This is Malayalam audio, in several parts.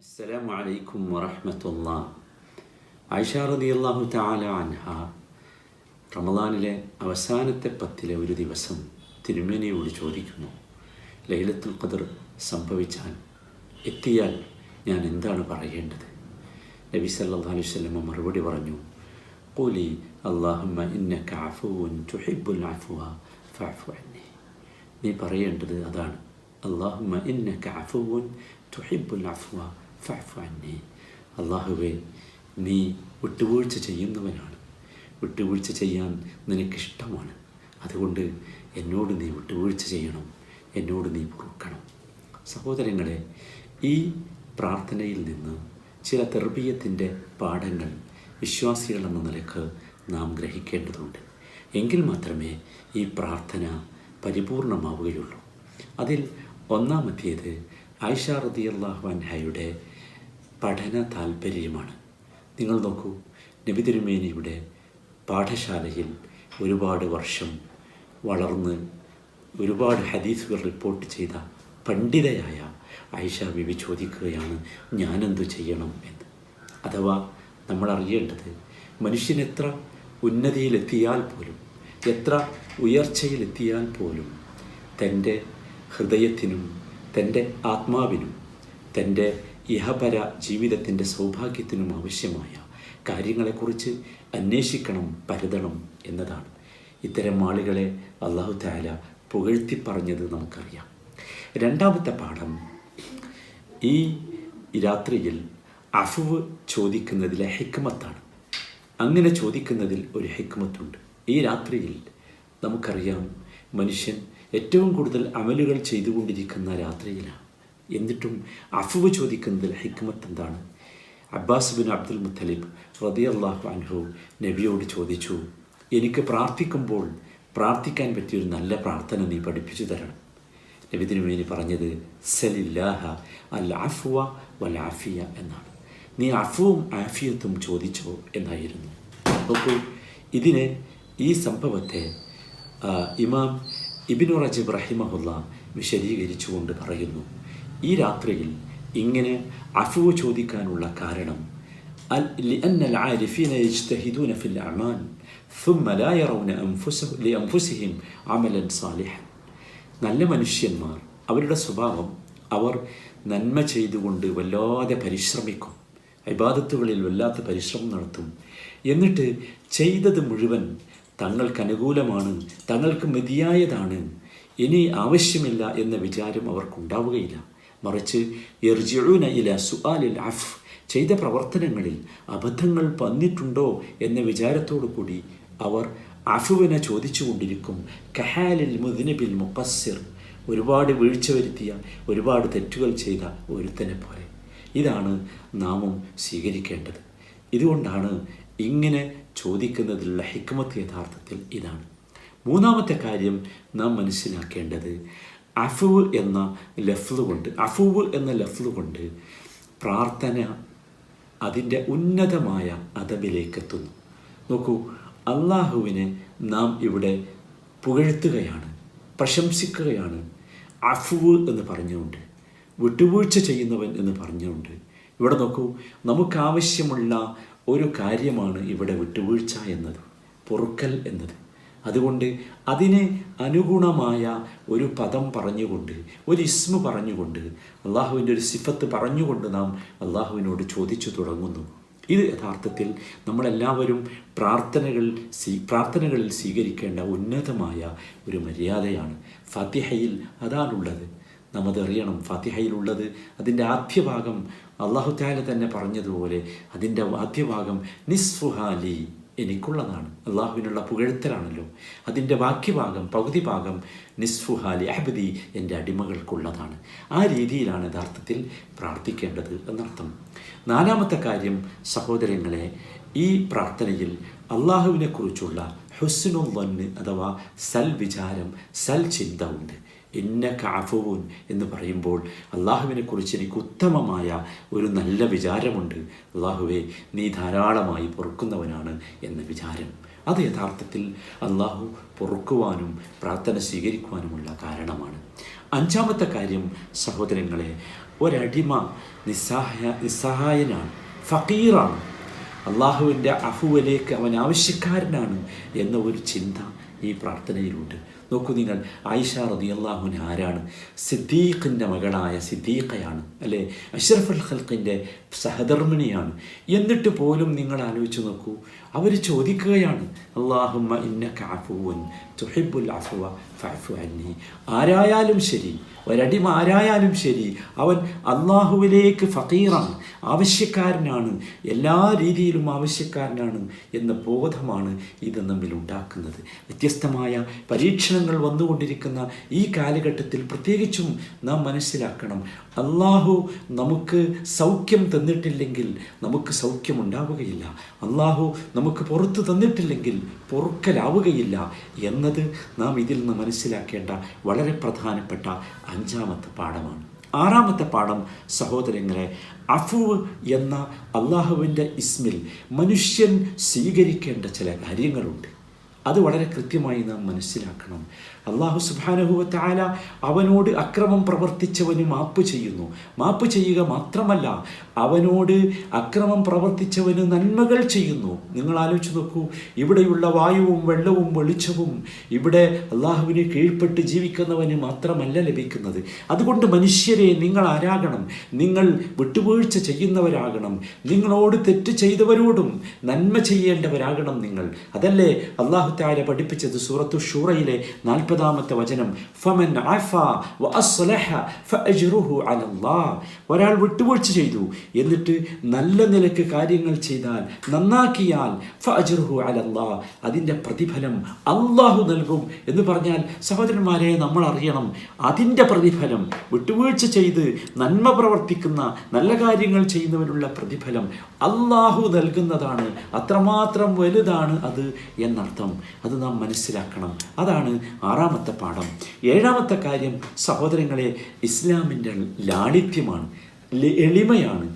السلام عليكم ورحمة الله ആയിഷ റളിയല്ലാഹു തആല അൻഹ റമദാനിലെ അവസാനത്തെ പത്തിലെ ഒരു ദിവസം തിരുമേനിയോട് ചോദിക്കുന്നു ലൈലത്തുൽ ഖദർ സംഭവിച്ചാൽ എത്തിയാൽ ഞാൻ എന്താണ് പറയേണ്ടത് നബി സല്ലല്ലാഹു അലൈഹി വസല്ലം മറുപടി പറഞ്ഞു ഖൂലി അല്ലാഹുമ്മ ഇന്നക അഫുവുൻ തുഹിബ്ബുൽ അഫ്വ ഫഅഫു അന്നി നീ പറയേണ്ടത് അതാണ് അള്ളാഹുമ്മ ഇന്നക അഫുവുൻ തുഹിബ്ബുൽ അഫ്വ ഫഅഫു അന്നി അള്ളാഹുവേ നീ വിട്ടുവീഴ്ച ചെയ്യുന്നവനാണ്. വിട്ടുവീഴ്ച ചെയ്യാൻ നിനക്കിഷ്ടമാണ്. അതുകൊണ്ട് എന്നോട് നീ വിട്ടുവീഴ്ച ചെയ്യണം. എന്നോട് നീ പൊറുക്കണം. സഹോദരങ്ങളെ ഈ പ്രാർത്ഥനയിൽ നിന്ന് ചില തെർബീയത്തിന്റെ പാഠങ്ങൾ വിശ്വാസികൾ എന്ന നിലയ്ക്ക് നാം ഗ്രഹിക്കേണ്ടതുണ്ട്. എങ്കിൽ മാത്രമേ ഈ പ്രാർത്ഥന പരിപൂർണമാവുകയുള്ളൂ. അതിൽ ഒന്നാമത്തേത് ആയിഷ റദിയല്ലാഹു അൻഹയുടെ പഠന താല്പര്യമാണ് നിങ്ങൾ നോക്കൂ നബി തിരുമേനിയുടെ പാഠശാലയിൽ ഒരുപാട് വർഷം വളർന്ന് ഒരുപാട് ഹദീസുകൾ റിപ്പോർട്ട് ചെയ്ത പണ്ഡിതയായ ആയിഷ ബിബി ചോദിക്കുകയാണ് ഞാനെന്തു ചെയ്യണം എന്ന്? അഥവാ നമ്മൾ അറിയേണ്ടത് മനുഷ്യൻ എത്ര ഉന്നതിയിലെത്തിയാൽ പോലും എത്ര ഉയർച്ചയിലെത്തിയാൽ പോലും തന്റെ ഹൃദയത്തിനും തന്റെ ആത്മാവിനും തന്റെ ഇഹപര ജീവിതത്തിന്റെ സൗഭാഗ്യത്തിനും ആവശ്യമായ കാര്യങ്ങളെക്കുറിച്ച് അന്വേഷിക്കണം പരതണം എന്നതാണ്. ഇത്തരം ആളുകളെ അള്ളാഹു താല പുകഴ്ത്തി പറഞ്ഞത് നമുക്കറിയാം. രണ്ടാമത്തെ പാഠം ഈ രാത്രിയിൽ അഫുവ് ചോദിക്കുന്നതിലെ ഹിക്മത്താണ്. അങ്ങനെ ചോദിക്കുന്നതിൽ ഒരു ഹിക്മത്തുണ്ട്. ഈ രാത്രിയിൽ നമുക്കറിയാം മനുഷ്യൻ ഏറ്റവും കൂടുതൽ അമലുകൾ ചെയ്തുകൊണ്ടിരിക്കുന്ന രാത്രിയിലാണ്. എന്നിട്ടും അഫുവ് ചോദിക്കുന്നതിൽ ഹിക്മത്ത് എന്താണ്? അബ്ബാസ് ബിൻ അബ്ദുൽ മുത്തലിബ് റദിയല്ലാഹു അൻഹു നബിയോട് ചോദിച്ചു എനിക്ക് പ്രാർത്ഥിക്കുമ്പോൾ പ്രാർത്ഥിക്കാൻ പറ്റിയൊരു നല്ല പ്രാർത്ഥന നീ പഠിപ്പിച്ചു തരണം. നബി തിരുമേനി പറഞ്ഞത് സലില്ലാഹ അൽ അഫുവ വൽ ആഫിയ എന്നാണ്. നീ അഫുവും ആഫിയത്തും ചോദിച്ചോ എന്നായിരുന്നു. അപ്പോൾ ഇതിനെ ഈ സംഭവത്തെ ഇമാം ഇബിനു റജബ് റഹിമഹുല്ല വിശദീകരിച്ചുകൊണ്ട് പറയുന്നു. ഈ രാത്രിയിൽ ഇങ്ങനെ അഫുവ് ചോദിക്കാനുള്ള കാരണം ال- لأن العارفين يجتهدون في الأعمال ثم لا يرون أنفسهم لأنفسهم عملا صالحا നല്ല മനുഷ്യന്മാർ അവരുടെ സ്വഭാവം അവർ നന്മ ചെയ്തുകൊണ്ട് വല്ലാതെ പരിശ്രമിക്കും ഇബാദത്തുകളിൽ വല്ലാത്ത പരിശ്രമം നടത്തും എന്നിട്ട് ചെയ്തത് മുഴുവൻ തങ്ങൾക്ക് അനുകൂലമാണ് തങ്ങൾക്ക് മതിയായതാണ് ഇനി ആവശ്യമില്ല എന്ന വിചാരം അവർക്കുണ്ടാവുകയില്ല മറിച്ച് എർജിഊന ഇല സുആലിൽ അഫ് ചെയ്ത പ്രവർത്തനങ്ങളിൽ അബദ്ധങ്ങൾ വന്നിട്ടുണ്ടോ എന്ന വിചാരത്തോടു കൂടി അവർ അഫുവിനെ ചോദിച്ചുകൊണ്ടിരിക്കും. കഹാലിൽ മുദിനബിൽ മുപ്പസിർ ഒരുപാട് വീഴ്ച വരുത്തിയ ഒരുപാട് തെറ്റുകൾ ചെയ്ത ഒരുത്തനെ പോലെ. ഇതാണ് നാമം സ്വീകരിക്കേണ്ടത്. ഇതുകൊണ്ടാണ് ഇങ്ങനെ ചോദിക്കുന്നതിലുള്ള ഹിക്മത്ത് യഥാർത്ഥത്തിൽ ഇതാണ്. മൂന്നാമത്തെ കാര്യം നാം മനസ്സിലാക്കേണ്ടത് അഫുവ് എന്ന ലഫ്ല് കൊണ്ട് അഫുവ് എന്ന ലഫ്ല് കൊണ്ട് പ്രാർത്ഥന അതിന്റെ ഉന്നതമായ അദബിലേക്ക് എത്തുന്നു നോക്കൂ അള്ളാഹുവിനെ നാം ഇവിടെ പുകഴ്ത്തുകയാണ് പ്രശംസിക്കുകയാണ്. അഫുവ് എന്ന് പറഞ്ഞുകൊണ്ട് വിട്ടുവീഴ്ച ചെയ്യുന്നവൻ എന്ന് പറഞ്ഞുകൊണ്ട്. ഇവിടെ നോക്കൂ നമുക്കാവശ്യമുള്ള ഒരു കാര്യമാണ് ഇവിടെ വിട്ടുവീഴ്ച എന്നത് പൊറുക്കൽ എന്നത്. അതുകൊണ്ട് അതിന് അനുഗുണമായ ഒരു പദം പറഞ്ഞുകൊണ്ട് ഒരു ഇസ്മു പറഞ്ഞുകൊണ്ട് അള്ളാഹുവിന്റെ ഒരു സിഫത്ത് പറഞ്ഞുകൊണ്ട് നാം അള്ളാഹുവിനോട് ചോദിച്ചു തുടങ്ങുന്നു. ഇത് യഥാർത്ഥത്തിൽ നമ്മളെല്ലാവരും പ്രാർത്ഥനകൾ സ്വീ പ്രാർത്ഥനകളിൽ സ്വീകരിക്കേണ്ട ഉന്നതമായ ഒരു മര്യാദയാണ്. ഫാത്തിഹയിൽ അതാണുള്ളത്. നാം അതറിയണം ഫാത്തിഹയിലുള്ളത്. അതിന്റെ ആദ്യഭാഗം അള്ളാഹു താല തന്നെ പറഞ്ഞതുപോലെ അതിന്റെ ആദ്യഭാഗം നിസ്ഫുഹാലി. എനിക്കുള്ളതാണ്. അള്ളാഹുവിനുള്ള പുകഴ്ത്തലാണല്ലോ. അതിന്റെ ബാക്കിഭാഗം പകുതി ഭാഗം നിസ്ഫുഹാലി അഹബദി എന്റെ അടിമകൾക്കുള്ളതാണ്. ആ രീതിയിലാണ് യഥാർത്ഥത്തിൽ പ്രാർത്ഥിക്കേണ്ടത് എന്നർത്ഥം. നാലാമത്തെ കാര്യം സഹോദരങ്ങളെ ഈ പ്രാർത്ഥനയിൽ അള്ളാഹുവിനെക്കുറിച്ചുള്ള ഹുസ്നുൽ വന്ന് അഥവാ സൽ വിചാരം സൽ ചിന്ത ഉണ്ട്. ഇന്ന കാഫുവൂൻ എന്ന് പറയുമ്പോൾ അള്ളാഹുവിനെക്കുറിച്ച് എനിക്ക് ഉത്തമമായ ഒരു നല്ല വിചാരമുണ്ട്. അള്ളാഹുവെ നീ ധാരാളമായി പൊറുക്കുന്നവനാണ് എന്ന വിചാരം. അത് യഥാർത്ഥത്തിൽ അള്ളാഹു പൊറുക്കുവാനും പ്രാർത്ഥന സ്വീകരിക്കുവാനുമുള്ള കാരണമാണ്. അഞ്ചാമത്തെ കാര്യം സഹോദരങ്ങളെ ഒരടിമ നിസ്സഹായ നിസ്സഹായനാണ് ഫക്കീറാണ് അള്ളാഹുവിന്റെ അഫുവിലേക്ക് അവൻ ആവശ്യക്കാരനാണ് എന്ന ഒരു ചിന്ത ഈ പ്രാർത്ഥനയിലുണ്ട്. നോക്കൂ നിങ്ങൾ ആയിഷ റതി അള്ളാഹുവിന് ആരാണ്? സിദ്ദീഖിന്റെ മകളായ സിദ്ദീഖയാണ് അല്ലേ? അഷ്റഫുൽ ഖൽക്കിന്റെ സഹധർമ്മിണിയാണ്. എന്നിട്ട് പോലും നിങ്ങൾ ആലോചിച്ച് നോക്കൂ. അവർ ചോദിക്കുകയാണ് അള്ളാഹുമ്മ ഇന്ന കാഫുവൻ തുഹിബുൽ അഫുവ ഫാഫു അന്നി. ആരായാലും ശരി ഒരടിമ ആരായാലും ശരി അവൻ അള്ളാഹുവിലേക്ക് ഫക്കീറാണ് ആവശ്യക്കാരനാണ് എല്ലാ രീതിയിലും ആവശ്യക്കാരനാണ് എന്ന ബോധമാണ് ഇത് നമ്മിൽ ഉണ്ടാക്കുന്നത്. വ്യത്യസ്തമായ പരീക്ഷണങ്ങൾ വന്നുകൊണ്ടിരിക്കുന്ന ഈ കാലഘട്ടത്തിൽ പ്രത്യേകിച്ചും നാം മനസ്സിലാക്കണം അള്ളാഹു നമുക്ക് സൗഖ്യം തന്നിട്ടില്ലെങ്കിൽ നമുക്ക് സൗഖ്യം ഉണ്ടാവുകയില്ല അള്ളാഹു നമുക്ക് പുറത്ത് തന്നിട്ടില്ലെങ്കിൽ പൊറുക്കലാവുകയില്ല എന്നത് നാം ഇതിൽ നിന്ന് മനസ്സിലാക്കേണ്ട വളരെ പ്രധാനപ്പെട്ട അഞ്ചാമത്തെ പാഠമാണ്. ആറാമത്തെ പാഠം സഹോദരങ്ങളെ അഫുവ് എന്ന അള്ളാഹുവിന്റെ ഇസ്മിൽ മനുഷ്യൻ സ്വീകരിക്കേണ്ട ചില കാര്യങ്ങളുണ്ട്. അത് വളരെ കൃത്യമായി നാം മനസ്സിലാക്കണം. അള്ളാഹു സുബാനഹുവ താല അവനോട് അക്രമം പ്രവർത്തിച്ചവന് മാപ്പ് ചെയ്യുന്നു. മാപ്പ് ചെയ്യുക മാത്രമല്ല അവനോട് അക്രമം പ്രവർത്തിച്ചവന് നന്മകൾ ചെയ്യുന്നു. നിങ്ങൾ ആലോചിച്ച് നോക്കൂ ഇവിടെയുള്ള വായുവും വെള്ളവും വെളിച്ചവും ഇവിടെ അള്ളാഹുവിന് കീഴ്പ്പെട്ട് ജീവിക്കുന്നവന് മാത്രമല്ല ലഭിക്കുന്നത്. അതുകൊണ്ട് മനുഷ്യരെ നിങ്ങൾ ആരാകണം? നിങ്ങൾ വിട്ടുവീഴ്ച ചെയ്യുന്നവരാകണം. നിങ്ങളോട് തെറ്റ് ചെയ്തവരോടും നന്മ ചെയ്യേണ്ടവരാകണം നിങ്ങൾ. അതല്ലേ അള്ളാഹു താര പഠിപ്പിച്ചത് സൂറത്തു ഷൂറയിലെ നാൽപ്പതാമത്തെ വചനം ഫമൻ ആഫ വ അസ്ലഹ ഫഅജ്റുഹു അലല്ലാഹ് ഒരാൾ വിട്ടുവീഴ്ച ചെയ്തു. എന്നിട്ട് നല്ല നിലയ്ക്ക് കാര്യങ്ങൾ ചെയ്താൽ നന്നാക്കിയാൽ ഫഅജ്റുഹു അലല്ലാഹ് അതിന്റെ പ്രതിഫലം അള്ളാഹു നൽകും എന്ന് പറഞ്ഞാൽ സഹോദരന്മാരെ നമ്മൾ അറിയണം അതിന്റെ പ്രതിഫലം വിട്ടുവീഴ്ച ചെയ്ത് നന്മ പ്രവർത്തിക്കുന്ന നല്ല കാര്യങ്ങൾ ചെയ്യുന്നവനുള്ള പ്രതിഫലം അള്ളാഹു നൽകുന്നതാണ്. അത്രമാത്രം വലുതാണ് അത് എന്നർത്ഥം. അത് നാം മനസ്സിലാക്കണം. അതാണ് ആറാമത്തെ പാഠം. ഏഴാമത്തെ കാര്യം സഹോദരങ്ങളെ ഇസ്ലാമിന്റെ ലാളിത്യമാണ് ല-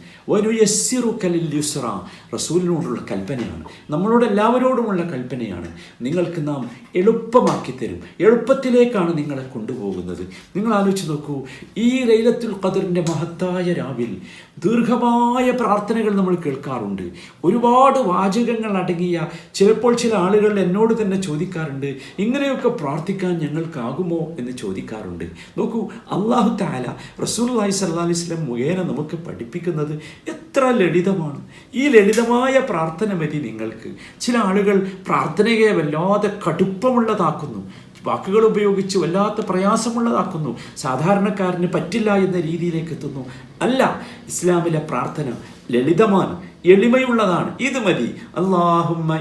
കലിൽ യുസ്ര റസൂലിനോടുള്ള കൽപ്പനയാണ്. നമ്മളോട് എല്ലാവരോടുമുള്ള കൽപ്പനയാണ്. നിങ്ങൾക്ക് നാം എളുപ്പമാക്കി തരും. എളുപ്പത്തിലേക്കാണ് നിങ്ങളെ കൊണ്ടുപോകുന്നത്. നിങ്ങൾ ആലോചിച്ച് നോക്കൂ ഈ ലൈലത്തുൽ ഖദറിന്റെ മഹത്തായ രാവിൽ ദീർഘമായ പ്രാർത്ഥനകൾ നമ്മൾ കേൾക്കാറുണ്ട്. ഒരുപാട് വാചകങ്ങൾ അടങ്ങിയ ചിലപ്പോൾ ചില ആളുകൾ എന്നോട് തന്നെ ചോദിക്കാറുണ്ട് ഇങ്ങനെയൊക്കെ പ്രാർത്ഥിക്കാൻ ഞങ്ങൾക്കാകുമോ? എന്ന് ചോദിക്കാറുണ്ട്. നോക്കൂ അള്ളാഹു താല റസൂൽ അലൈഹി സല്ലാ അലൈഹി സ്വലം മുഖേന നമുക്ക് പഠിപ്പിക്കുന്നത് എത്ര ലളിതമാണ്. ഈ ലളിതമായ പ്രാർത്ഥന മതി നിങ്ങൾക്ക്. ചില ആളുകൾ പ്രാർത്ഥനയെ വല്ലാതെ കടുപ്പമുള്ളതാക്കുന്നു. വാക്കുകൾ ഉപയോഗിച്ച് വല്ലാത്ത പ്രയാസമുള്ളതാക്കുന്നു. സാധാരണക്കാരന് പറ്റില്ല എന്ന രീതിയിലേക്ക് എത്തുന്നു. അല്ല ഇസ്ലാമിലെ പ്രാർത്ഥന ലളിതമാണ് എളിമയുള്ളതാണ്. ഇത് മതി. അള്ളാഹുമ്മ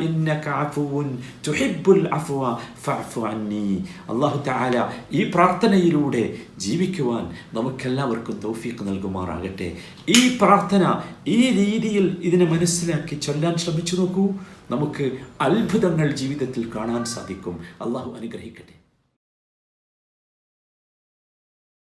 അള്ളാഹു തആല ഈ പ്രാർത്ഥനയിലൂടെ ജീവിക്കുവാൻ നമുക്കെല്ലാവർക്കും തൗഫീഖ് നൽകുമാറാകട്ടെ. ഈ പ്രാർത്ഥന ഈ രീതിയിൽ ഇതിനെ മനസ്സിലാക്കി ചൊല്ലാൻ ശ്രമിച്ചു നോക്കൂ. നമുക്ക് അത്ഭുതങ്ങൾ ജീവിതത്തിൽ കാണാൻ സാധിക്കും. അള്ളാഹു അനുഗ്രഹിക്കട്ടെ.